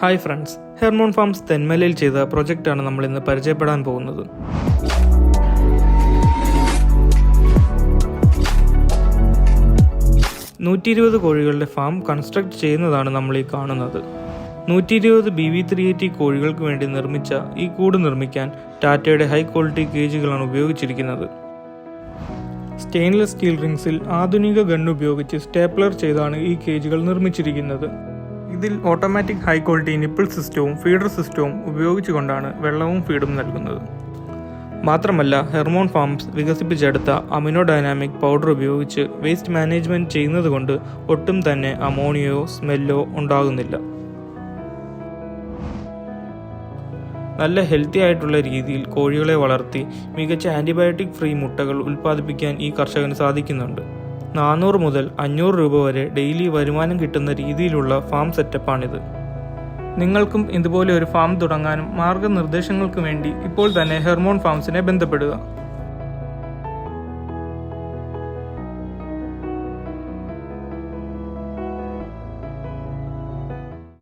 Hi friends Hermon farms തെന്മലയിൽ ചെയ്ത പ്രൊജക്റ്റാണ് നമ്മൾ ഇന്ന് പരിചയപ്പെടാൻ പോകുന്നത്. നൂറ്റി ഇരുപത് കോഴികളുടെ ഫാം കൺസ്ട്രക്ട് ചെയ്യുന്നതാണ് നമ്മൾ ഈ കാണുന്നത്. നൂറ്റി ഇരുപത് ബി വി ത്രീ എയ്റ്റി കോഴികൾക്ക് വേണ്ടി നിർമ്മിച്ച ഈ കൂട് നിർമ്മിക്കാൻ ടാറ്റയുടെ ഹൈ ക്വാളിറ്റി കേജുകളാണ് ഉപയോഗിച്ചിരിക്കുന്നത്. സ്റ്റെയിൻലെസ് സ്റ്റീൽ റിങ്സിൽ ആധുനിക ഗൺ ഉപയോഗിച്ച് സ്റ്റേപ്ലർ ചെയ്താണ് ഈ കേജുകൾ നിർമ്മിച്ചിരിക്കുന്നത്. ഇതിൽ ഓട്ടോമാറ്റിക് ഹൈ ക്വാളിറ്റി നിപ്പിൾ സിസ്റ്റവും ഫീഡർ സിസ്റ്റവും ഉപയോഗിച്ചുകൊണ്ടാണ് വെള്ളവും ഫീഡും നൽകുന്നത്. മാത്രമല്ല ഹെർമോൺ ഫാംസ് വികസിപ്പിച്ചെടുത്ത അമിനോ ഡൈനാമിക് പൗഡർ ഉപയോഗിച്ച് വേസ്റ്റ് മാനേജ്മെന്റ് ചെയ്യുന്നതുകൊണ്ട് ഒട്ടും തന്നെ അമോണിയോ സ്മെല്ലോ ഉണ്ടാകുന്നില്ല. നല്ല ഹെൽത്തി ആയിട്ടുള്ള രീതിയിൽ കോഴികളെ വളർത്തി മികച്ച ആന്റിബയോട്ടിക് ഫ്രീ മുട്ടകൾ ഉൽപ്പാദിപ്പിക്കാൻ ഈ കർഷകന് സാധിക്കുന്നുണ്ട്. നാനൂറ് മുതൽ അഞ്ഞൂറ് രൂപ വരെ ഡെയിലി വരുമാനം കിട്ടുന്ന രീതിയിലുള്ള ഫാം സെറ്റപ്പാണിത്. നിങ്ങൾക്കും ഇതുപോലെ ഒരു ഫാം തുടങ്ങാനും മാർഗനിർദ്ദേശങ്ങൾക്ക് വേണ്ടി ഇപ്പോൾ തന്നെ ഹെർമോൺ ഫാംസിനെ ബന്ധപ്പെടുക.